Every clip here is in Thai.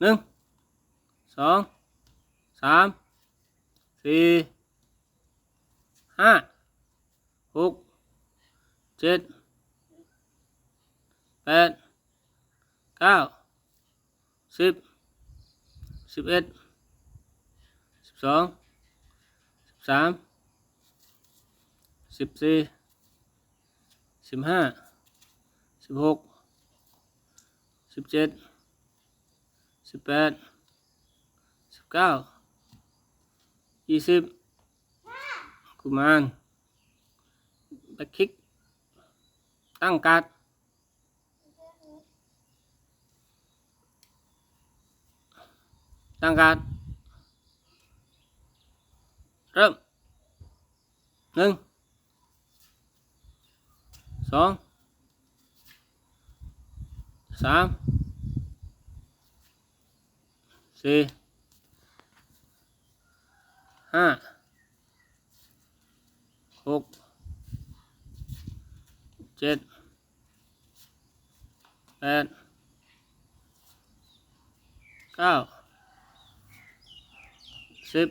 หนึ่งสองสามสี่ห้าหกเจ็ดแปดเก้าสิบสิบเอ็ดสิบสองสิบสามสิบสี่สิบห้าสิบหกสิบเจ็ด สิบแปดสิบเก้ายี่สิบกุมารแบ็คคิก ตั้งการ์ดตั้งการ์ดเริ่มหนึ่งสองสาม สี่ห้าหกเจ็ดแปดเก้าสิบ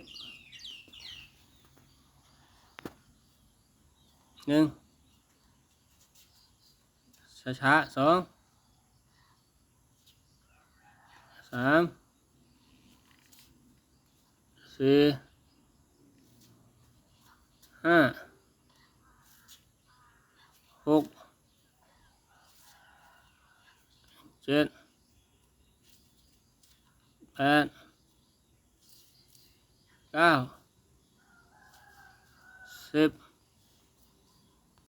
หนึ่งช้าๆสองสาม สี่ห้าหกเจ็ดแปดเก้าสิบ